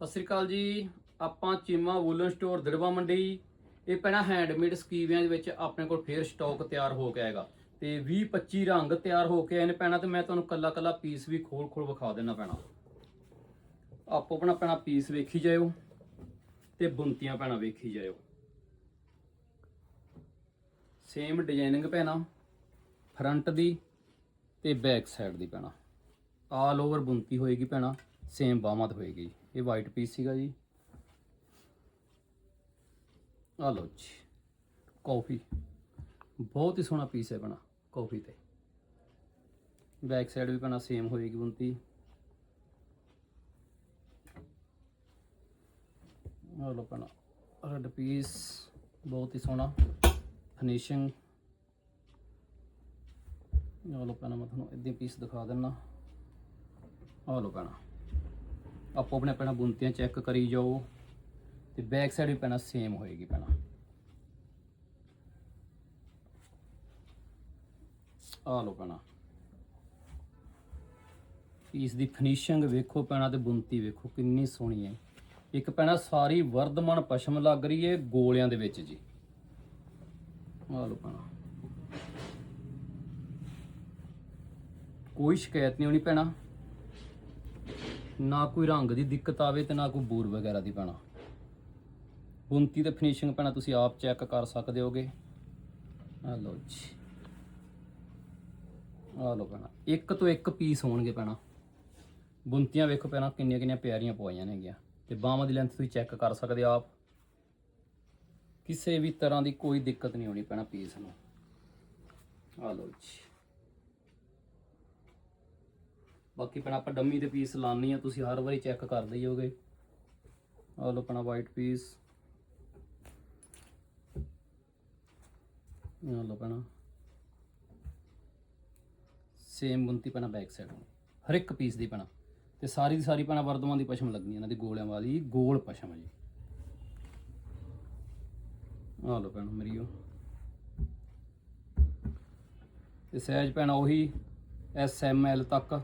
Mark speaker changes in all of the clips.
Speaker 1: ਸਤਿ ਸ੍ਰੀ ਅਕਾਲ ਜੀ। ਆਪਾਂ Cheema woollen store Darwa ਮੰਡੀ। ਇਹ ਪੈਣਾ ਹੈਂਡਮੇਡ ਸਕੀਵਿਆਂ ਦੇ ਵਿੱਚ ਆਪਣੇ ਕੋਲ ਫੇਰ ਸਟਾਕ ਤਿਆਰ ਹੋ ਕੇ ਆਏਗਾ ਤੇ 20 25 ਰੰਗ ਤਿਆਰ ਹੋ ਕੇ ਆਏ ਨੇ ਪੈਣਾ ਤੇ ਮੈਂ ਤੁਹਾਨੂੰ ਕੱਲਾ ਕੱਲਾ ਪੀਸ ਵੀ ਖੋਲ ਖੋਲ ਵਿਖਾ ਦੇਣਾ ਪੈਣਾ। ਆਪੋ ਆਪਣਾ ਪੈਣਾ ਪੀਸ ਵੇਖੀ ਜਾਇਓ ਤੇ ਬੁੰਤੀਆਂ ਪੈਣਾ ਵੇਖੀ ਜਾਇਓ। ਸੇਮ ਡਿਜ਼ਾਈਨਿੰਗ ਪੈਣਾ ਫਰੰਟ ਦੀ ਤੇ ਬੈਕ ਸਾਈਡ ਦੀ ਪੈਣਾ। ਆਲ ਓਵਰ ਬੁੰਤੀ ਹੋਏਗੀ ਪੈਣਾ। ਸੇਮ ਬਾਹਾਂ ਤੇ ਹੋਏਗੀ। ਇਹ ਵਾਈਟ ਪੀਸ ਸੀਗਾ ਜੀ। ਆ ਲਓ ਜੀ ਕਾਫੀ ਬਹੁਤ ਹੀ ਸੋਹਣਾ ਪੀਸ ਹੈ ਪੈਣਾ ਕਾਫੀ ਤੇ। ਬੈਕ ਸਾਈਡ ਵੀ ਪੈਣਾ ਸੇਮ ਹੋਏਗੀ ਬੁੰਤੀ ਆ ਲਓ ਪੈਣਾ ਰੈਡ ਪੀਸ ਬਹੁਤ ਹੀ ਸੋਹਣਾ। ਫਿਨਿਸ਼ਿੰਗ ਆ ਲਓ ਪੈਣਾ ਮੈਂ ਤੁਹਾਨੂੰ ਇਦਾਂ ਪੀਸ ਦਿਖਾ ਦਿੰਨਾ। ਆ ਲਓ ਪੈਣਾ ਆਪੋ ਆਪਣੇ ਪੈਣਾ ਬੁੰਤੀਆਂ ਚੈੱਕ ਕਰੀ ਜਾਓ ਤੇ ਬੈਕ ਸਾਈਡ ਵੀ ਪੈਣਾ ਸੇਮ ਹੋਏਗੀ ਪੈਣਾ ਆ ਲਓ ਪੈਣਾ ਪੀਸ ਦੀ ਫਿਨਿਸ਼ਿੰਗ ਵੇਖੋ ਪੈਣਾ ਤੇ ਬੁੰਤੀ ਵੇਖੋ ਕਿੰਨੀ ਸੋਹਣੀ ਹੈ। ਇੱਕ ਪੈਣਾ ਸਾਰੀ ਵਰਧਮਾਨ ਪਸ਼ਮ ਲੱਗ ਰਹੀ ਹੈ ਗੋਲਿਆਂ ਦੇ ਵਿੱਚ ਜੀ। ਆ ਲਓ ਪੈਣਾ ਕੋਈ ਸ਼ਿਕਾਇਤ ਨਹੀਂ ਹੋਣੀ ਪੈਣਾ ਨਾ ਕੋਈ ਰੰਗ ਦੀ ਦਿੱਕਤ ਆਵੇ ਤੇ ਨਾ ਕੋਈ ਬੂਰ ਵਗੈਰਾ ਦੀ ਪੈਣਾ। ਬੁੰਤੀ ਤੇ ਫਿਨਿਸ਼ਿੰਗ ਪੈਣਾ, ਤੁਸੀਂ ਆਪ ਚੈੱਕ ਕਰ ਸਕਦੇ ਹੋਗੇ। ਆ ਲਓ ਜੀ। ਆ ਲਓ ਪੈਣਾ। ਇੱਕ ਤੋਂ ਇੱਕ ਪੀਸ ਹੋਣਗੇ ਪੈਣਾ। ਬੁੰਤੀਆਂ ਵੇਖੋ ਪੈਣਾ, ਕਿੰਨੀਆਂ ਕਿੰਨੀਆਂ ਪਿਆਰੀਆਂ ਪਵਾਈਆਂ ਨੇਗੀਆਂ ਤੇ ਬਾਹਾਂ ਦੀ ਲੈਂਥ ਤੁਸੀਂ ਚੈੱਕ ਕਰ ਸਕਦੇ ਹੋ ਆਪ। ਕਿਸੇ ਵੀ ਤਰ੍ਹਾਂ ਦੀ ਕੋਈ ਦਿੱਕਤ ਨਹੀਂ ਹੋਣੀ ਪੈਣਾ ਪੀਸ ਨੂੰ। ਆ ਲਓ ਜੀ। ਬਾਕੀ ਪੈਣਾ ਆਪਾਂ ਡੰਮੀ ਦੇ ਪੀਸ ਲਾਣੀ ਆ ਤੁਸੀਂ ਹਰ ਵਾਰੀ ਚੈੱਕ ਕਰਦੇ ਹੀ ਹੋਗੇ ਆ ਲਓ ਪੈਣਾ ਵਾਈਟ ਪੀਸ ਆ ਲਓ ਪੈਣਾ ਸੇਮ ਬੁੰਤੀ ਪੈਣਾ ਬੈਕ ਸਾਈਡ ਨੂੰ। ਹਰ ਇੱਕ ਪੀਸ ਦੀ ਪੈਣਾ ਤੇ ਸਾਰੀ ਦੀ ਸਾਰੀ ਪੈਣਾ ਵਰਦਮਾਨ ਦੀ ਪਸ਼ਮ ਲੱਗਣੀ ਇਹਨਾਂ ਦੀ ਗੋਲਿਆਂ ਵਾਲੀ ਗੋਲ ਪਸ਼ਮ ਹੈ ਜੀ। ਆ ਲਓ ਪੈਣਾ ਮਰੀਓ। ਤੇ ਸਹਿਜ ਪੈਣਾ ਉਹੀ ਐਸ ਐਮ ਐਲ ਤੱਕ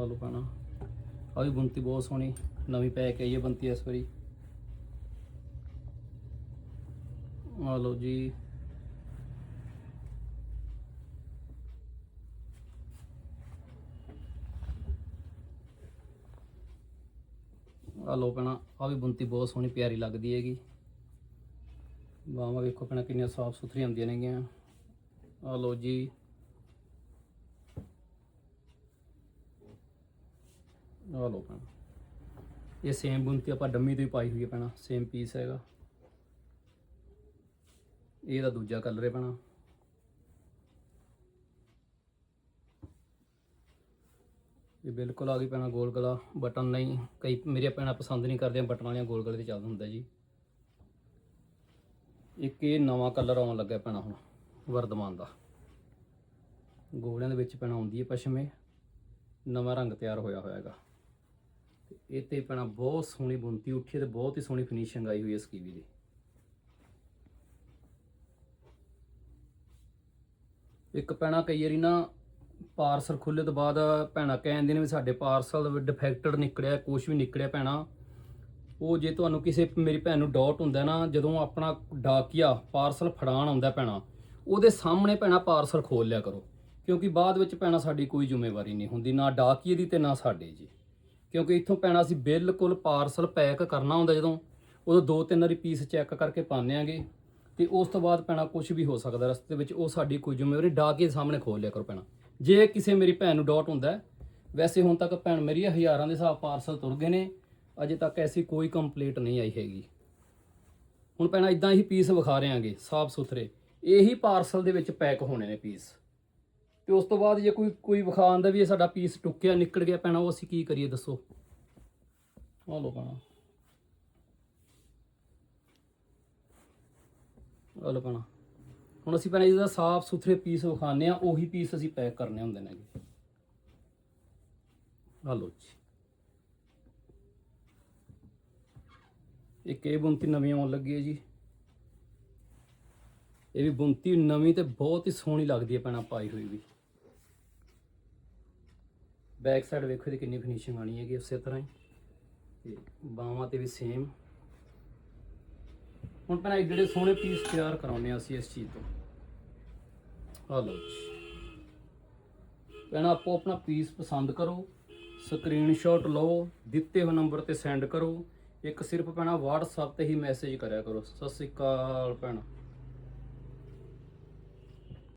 Speaker 1: ਆ ਲਓ ਪੈਣਾ। ਆ ਵੀ ਬੁੰਤੀ ਬਹੁਤ ਸੋਹਣੀ, ਨਵੀਂ ਪੈਕ ਆਈ ਹੈ ਬੰਤੀ ਇਸ ਵਾਰੀ। ਆ ਲਓ ਜੀ। ਆ ਲਓ ਪੈਣਾ ਆ ਵੀ ਬੁੰਤੀ ਬਹੁਤ ਸੋਹਣੀ, ਪਿਆਰੀ ਲੱਗਦੀ ਹੈਗੀ। ਬਾਹਾਂ ਵੇਖੋ ਪੈਣਾ ਕਿੰਨੀਆਂ ਸਾਫ਼ ਸੁਥਰੀਆਂ ਹੁੰਦੀਆਂ ਨੇਗੀਆਂ। ਆ ਲਓ ਜੀ। ਆ ਲਓ ਪੈਣਾ ਇਹ ਸੇਮ ਬੁੰਤੀ ਆਪਾਂ ਡੰਮੀ ਤੋਂ ਹੀ ਪਾਈ ਹੋਈ ਹੈ ਭੈਣਾ ਸੇਮ ਪੀਸ ਹੈਗਾ। ਇਹਦਾ ਦੂਜਾ ਕਲਰ ਹੈ ਭੈਣਾ। ਇਹ ਬਿਲਕੁਲ ਆ ਗਈ ਪੈਣਾ ਗੋਲ ਗਲਾ। ਬਟਨ ਨਹੀਂ, ਕਈ ਮੇਰੇ ਪੈਣਾ ਪਸੰਦ ਨਹੀਂ ਕਰਦੇ, ਬਟਨ ਵਾਲੀਆਂ ਗੋਲ ਗਲੇ ਤੇ ਚੱਲਦਾ ਹੁੰਦਾ ਜੀ। ਇੱਕ ਇਹ ਨਵਾਂ ਕਲਰ ਆਉਣ ਲੱਗਾ ਪੈਣਾ ਹੁਣ ਵਰਦਮਾਨ ਦਾ। ਗੋਲਿਆਂ ਦੇ ਵਿੱਚ ਪੈਣਾ ਆਉਂਦੀ ਹੈ ਪਸ਼ਮੇ। ਨਵਾਂ ਰੰਗ ਤਿਆਰ ਹੋਇਆ ਹੋਇਆ ਹੈਗਾ। ਇਹ ਤੇ ਪੈਣਾ ਬਹੁਤ ਸੋਹਣੀ ਬੁੰਤੀ ਉੱਠੀ ਹੈ ਤੇ ਬਹੁਤ ਹੀ ਸੋਹਣੀ ਫਿਨਿਸ਼ਿੰਗ ਆਈ ਹੋਈ ਹੈ ਕੀਵੀ ਦੀ। ਇੱਕ ਪੈਣਾ ਕਈ ਵਾਰੀ ਨਾ ਪਾਰਸਲ ਖੁੱਲੇ ਤੋਂ ਬਾਅਦ ਭੈਣਾ ਕਹਿੰਦੇ ਨੇ ਵੀ ਸਾਡੇ ਪਾਰਸਲ ਡਿਫੈਕਟਡ ਨਿਕਲਿਆ ਕੁਝ ਵੀ ਨਿਕਲਿਆ ਭੈਣਾ। ਉਹ ਜੇ ਤੁਹਾਨੂੰ ਕਿਸੇ ਮੇਰੀ ਭੈਣ ਨੂੰ ਡਾਊਟ ਹੁੰਦਾ ਨਾ, ਜਦੋਂ ਆਪਣਾ ਡਾਕੀਆ ਪਾਰਸਲ ਫੜਾਣ ਆਉਂਦਾ ਭੈਣਾ, ਉਹਦੇ ਸਾਹਮਣੇ ਭੈਣਾ ਪਾਰਸਲ ਖੋਲ ਲਿਆ ਕਰੋ। ਕਿਉਂਕਿ ਬਾਅਦ ਵਿੱਚ ਭੈਣਾ ਸਾਡੀ ਕੋਈ ਜ਼ਿੰਮੇਵਾਰੀ ਨਹੀਂ ਹੁੰਦੀ, ਨਾ ਡਾਕੀਏ ਦੀ ਤੇ ਨਾ ਸਾਡੇ ਜੀ। ਕਿਉਂਕਿ ਇੱਥੋਂ ਪੈਣਾ ਅਸੀਂ ਬਿਲਕੁਲ ਪਾਰਸਲ ਪੈਕ ਕਰਨਾ ਹੁੰਦਾ ਜਦੋਂ, ਉਦੋਂ ਦੋ ਤਿੰਨ ਵਾਰੀ ਪੀਸ ਚੈੱਕ ਕਰਕੇ ਪਾਉਂਦੇ ਆਂਗੇ ਤੇ ਉਸ ਤੋਂ ਬਾਅਦ ਪੈਣਾ ਕੁਝ ਵੀ ਹੋ ਸਕਦਾ ਰਸਤੇ ਵਿੱਚ, ਉਹ ਸਾਡੀ ਕੋਈ ਜ਼ਿੰਮੇਵਾਰੀ ਡਾ ਕੇ ਸਾਹਮਣੇ ਖੋਲ ਲਿਆ ਕਰੋ ਪੈਣਾ। ਜੇ ਕਿਸੇ ਮੇਰੀ ਭੈਣ ਨੂੰ ਡਾਊਟ ਹੁੰਦਾ, ਵੈਸੇ ਹੁਣ ਤੱਕ ਭੈਣ ਮੇਰੀ ਹਜ਼ਾਰਾਂ ਦੇ ਹਿਸਾਬ ਪਾਰਸਲ ਤੁਰ ਗਏ ਨੇ, ਅਜੇ ਤੱਕ ਐਸੀ ਕੋਈ ਕੰਪਲੀਟ ਨਹੀਂ ਆਈ ਹੈਗੀ। ਹੁਣ ਪੈਣਾ ਇਦਾਂ ਹੀ ਪੀਸ ਵਿਖਾ ਰਹੇ ਆਂਗੇ ਸਾਫ਼ ਸੁਥਰੇ ਇਹੀ ਪਾਰਸਲ ਦੇ ਵਿੱਚ ਪੈਕ ਹੋਣੇ ਨੇ ਪੀਸ ਤੇ ਉਸ ਤੋਂ ਬਾਅਦ ਜੇ ਕੋਈ ਕੋਈ ਵਿਖਾ ਆਂਦਾ ਵੀ ਇਹ ਸਾਡਾ ਪੀਸ ਟੁੱਕਿਆ, ਨਿਕਲ ਗਿਆ ਪੈਣਾ, ਉਹ ਅਸੀਂ ਕੀ ਕਰੀਏ ਦੱਸੋ? ਆ ਲੋ ਪੈਣਾ ਆ ਲੋ ਪੈਣਾ ਹੁਣ ਅਸੀਂ ਪੈਣਾ ਇਹਦਾ ਸਾਫ਼ ਸੁਥਰੇ ਪੀਸ ਵਿਖਾਣੇ ਆ ਉਹੀ ਪੀਸ ਅਸੀਂ ਪੈਕ ਕਰਨੇ ਹੁੰਦੇ ਨੇ ਆ ਲੋ ਜੀ। ਇੱਕ ਇਹ ਬੁੰਤੀ ਨਵੀਂ ਆਉਣ ਲੱਗੀ ਹੈ ਜੀ। ਇਹ ਵੀ ਬੁੰਤੀ ਨਵੀਂ ਤੇ ਬਹੁਤ ਹੀ ਸੋਹਣੀ ਲੱਗਦੀ ਹੈ ਪੈਣਾ ਪਾਈ ਹੋਈ ਵੀ। ਬੈਕ ਸਾਈਡ ਵੇਖੋ ਇਹਦੀ ਕਿੰਨੀ ਫਿਨਿਸ਼ਿੰਗ ਆਣੀ ਹੈਗੀ, ਉਸੇ ਤਰ੍ਹਾਂ ਹੀ। ਤੇ ਬਾਹਾਂ ਤੇ ਵੀ ਸੇਮ ਹੁਣ ਪਹਿਲਾਂ ਜਿਹੜੇ ਸੋਹਣੇ ਪੀਸ ਤਿਆਰ ਕਰਾਉਨੇ ਆ ਅਸੀਂ ਇਸ ਚੀਜ਼ ਤੋਂ। ਆ ਲਓ ਪਹਿਲਾਂ ਆਪੋ ਆਪਣਾ ਪੀਸ ਪਸੰਦ ਕਰੋ ਸਕਰੀਨਸ਼ਾਟ ਲਓ, ਦਿੱਤੇ ਹੋਏ ਨੰਬਰ ਤੇ ਸੈਂਡ ਕਰੋ। ਇੱਕ ਸਿਰਫ ਪੈਣਾ WhatsApp ਤੇ ਹੀ ਮੈਸੇਜ ਕਰਿਆ ਕਰੋ। ਸਤਿ ਸ੍ਰੀ ਅਕਾਲ ਭੈਣਾ।